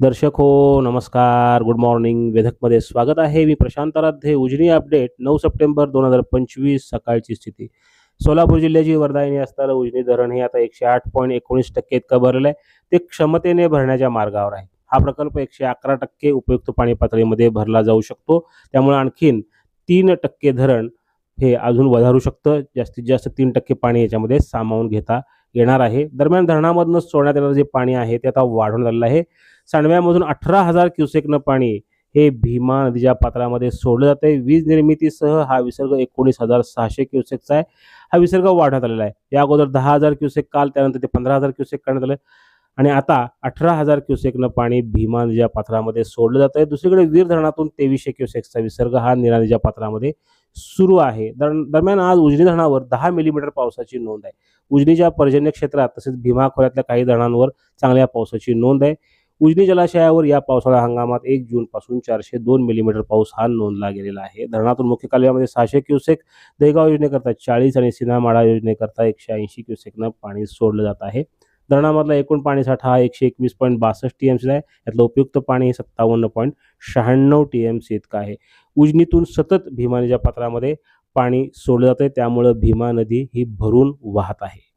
दर्शक हो नमस्कार. गुड मॉर्निंग वेधकमध्ये स्वागत आहे. मी प्रशांत आराध्ये. उजनी अपडेट. नऊ सप्टेंबर दोन हजार पंचवीस सकाळची स्थिती. सोलापूर जिल्ह्याची वर्धायनी असणारं उजनी धरण हे आता एकशे आठ पॉईंट एकोणीस टक्के इतकं भरलेलं आहे ते क्षमतेने भरण्याच्या मार्गावर आहे. हा प्रकल्प एकशे अकरा टक्के उपयुक्त पाणी पातळीमध्ये भरला जाऊ शकतो. त्यामुळे आणखीन तीन टक्के धरण हे अजून वधारू शकतं. जास्तीत जास्त तीन टक्के पाणी याच्यामध्ये सामावून घेता येणार आहे. दरम्यान धरणामधनं सोडण्यात येणारं जे पाणी आहे ते आता वाढून आलेलं आहे. सांडव्यामधून अठरा हजार क्युसेकनं पाणी हे भीमा नदीच्या पात्रामध्ये सोडलं जातं आहे. वीज निर्मितीसह हा विसर्ग एकोणीस हजार सहाशे क्युसेकचा आहे. हा विसर्ग वाढवण्यात आलेला आहे. या अगोदर दहा हजार क्युसेक काल त्यानंतर ते पंधरा हजार क्युसेक करण्यात आलं. आणि आता अठरा हजार क्युसेकनं पाणी भीमा नदीच्या पात्रामध्ये सोडलं जातं आहे. दुसरीकडे वीर धरणातून तेवीसशे क्युसेकचा विसर्ग हा निरा नदीच्या पात्रामध्ये सुरू आहे. दर दरम्यान आज उजनी धरणावर दहा मिलीमीटर पावसाची नोंद आहे. उजनीच्या पर्जन्य क्षेत्रात तसेच भीमा खोऱ्यातल्या काही धरणांवर चांगल्या पावसाची नोंद आहे. उजनी जलाशयावर या पावसाळा हंगामात एक जून पासून चारशे दोन मिलीमीटर पाऊस हा नोंदला गेलेला आहे. धरणातून मुख्य कालव्यामध्ये सहाशे क्युसेक देगाव योजनेकरता चाळीस आणि सिनामाडा योजनेकरता एकशे ऐंशी क्युसेकनं पाणी सोडलं जात आहे. धरणामधला एकूण पाणीसाठा हा एकशे एकवीस पॉईंट बासष्ट टी एम सी आहे. यातलं उपयुक्त पाणी हे सत्तावन्न पॉईंट शहाण्णव टी एम सी इतकं आहे. उजनीतून सतत भीमा नदीच्या पात्रामध्ये पाणी सोडलं जातं त्यामुळं भीमा नदी ही भरून वाहत आहे.